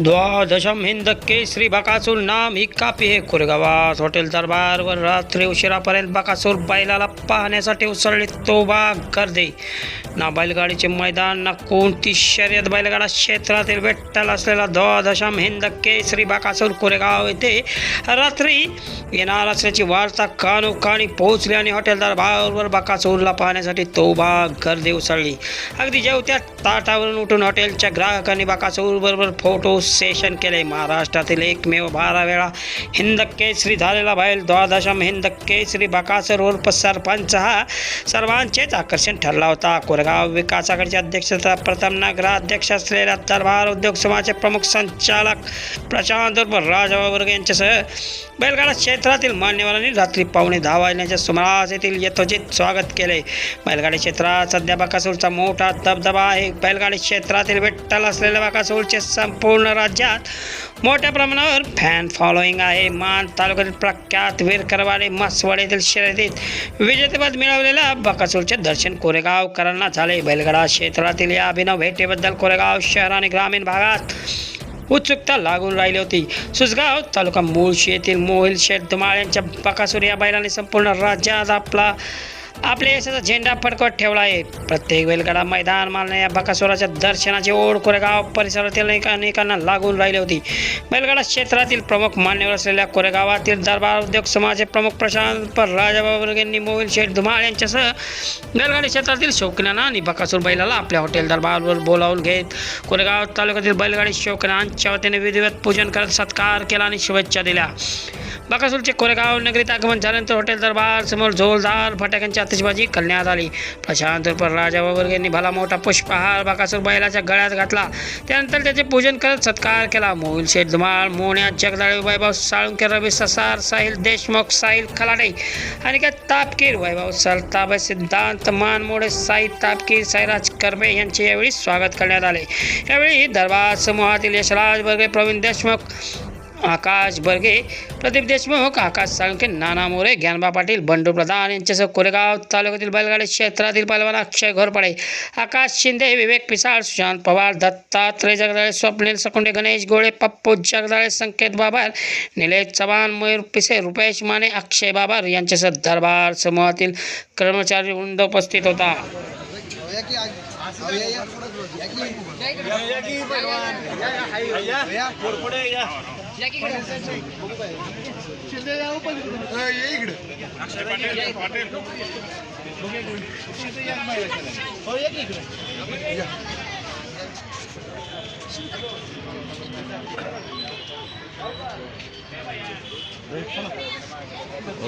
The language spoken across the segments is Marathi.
द्वादशम हिंद केसरी बकासूर नाम ही कापी हे कुरगावास हॉटेल दरबारवर रात्री उशिरापर्यंत बकासूर बैलाला पाहण्यासाठी उसळली तोबा गर्दे. ना बैलगाडीचे मैदान ना कोणती शर्यत बैलगाडा क्षेत्रातील विठ्ठल असलेला द्वादशम हिंद केसरी बकासूर कोरेगाव येथे रात्री येणार असल्याची वार्ता कानोकानी पोहोचली आणि हॉटेल दरबारवर बकासूरला पाहण्यासाठी तोबा गर्दी उसळली. अगदी जेवत्या ताटावरून उठून हॉटेलच्या ग्राहकांनी बकासूर फोटो सेशन केले. महाराष्ट्रातील एकमेव बारा वेळा हिंद केसरी झालेला बैल द्वादशम हिंद केसरी बकासूर उर्फ सरपंच हा सर्वांचेच आकर्षण ठरला होता. कोरगाव विकासाकडचे अध्यक्ष प्रथम नगराध्यक्ष असलेल्या दरबार उद्योग समाजाचे प्रमुख संचालक प्रशांत उर्फ राजा यांच्यासह बैलगाडा क्षेत्रातील मान्यवरांनी रात्री पावणे दहा वाजण्याच्या सुमारास येथील यथोचित स्वागत केले. बैलगाडी क्षेत्रात सध्या बकासूरचा मोठा दबदबा आहे. बैलगाडी क्षेत्रातील विठ्ठल असलेल्या बकासूरचे संपूर्ण राज्यात मोठ्या प्रमाणावर फॅन फॉलोईंग आहे. मान तालुक्यातील प्रख्यात वीरकरवाडे मसवाड येथील शर्यतीत विजेतेपद मिळवलेल्या बकासूरचे दर्शन कोरेगावकरांना झाले. बैलगाडा क्षेत्रातील या अभिनव भेटीबद्दल कोरेगाव शहर आणि ग्रामीण भागात उत्सुकता लागून राहिली होती. सुसगाव तालुका मुळशी येथील मोहिल शेठ धुमाळ यांच्या बकासूर या बैलाने संपूर्ण राज्यात आपला आपल्या यशाचा झेंडा फडकवत ठेवला आहे. प्रत्येक वेलगडा मैदान मालना या बकासुराच्या दर्शनाची ओढ कोरेगाव परिसरातील अनेकांना लागून राहिली होती. बैलगाडा क्षेत्रातील प्रमुख मान्यवर असलेल्या कोरेगावातील दरबार उद्योग समाजाचे प्रमुख प्रशांत राजाबाबर यांनी मोहिल शेठ धुमाळ यांच्यासह बैलगाडी क्षेत्रातील शौकीनांना आणि बकासूर बैलाला आपल्या हॉटेल दरबारवर बोलावून घेत कोरेगाव तालुक्यातील बैलगाडी शौकीनांच्या वतीने विधिवत पूजन करत सत्कार केला आणि शुभेच्छा दिल्या. बकासूरचे कोरेगाव नगरीत आगमन झाल्यानंतर हॉटेल दरबार समोर जोरदार फटाक्यांची आतिषबाजी करण्यात आली. प्रशांत राजा वगैरेंनी भला मोठा पुष्पहार बकासूर बैलाच्या गळ्यात घातला. त्यानंतर त्याचे पूजन करत सत्कार केला. मोहिल शेठ धुमाळ मोण्या जगदाळे वैभव साळुंके रवी ससार साहिल देशमुख साहिल खलाडे आणि काय तापकीर वैभव सरताब सिद्धांत मानमोडे साई तापकीर साईराज कर्मे यांचे यावेळी स्वागत करण्यात आले. यावेळी दरबार समूहातील यशराज बर्गे प्रवीण देशमुख आकाश बर्गे प्रदीप देशमुख आकाश साळुंके नाना मोरे ज्ञानबा पाटील बंडू प्रधान यांच्यासह कोरेगाव तालुक्यातील बैलगाडी क्षेत्रातील पैलवान अक्षय घोरपडे आकाश शिंदे विवेक पिसाळ सुशांत पवार दत्तात्रय जगदाळे स्वप्नील सकुंडे गणेश गोळे पप्पू जगदाळे संकेत बाबर निलेश चव्हाण मयूर पिसे रुपेश माने अक्षय बाबर यांच्यासह दरबार समूहातील कर्मचारी वृंद उपस्थित होता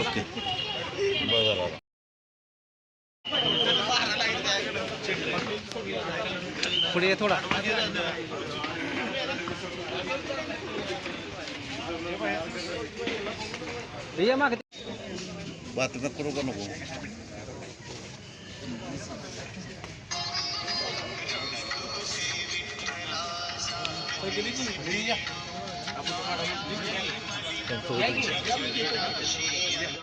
ओके. बरं. पुढे ये थोडा ये मागे बातम्या करू का नको त्यांचं.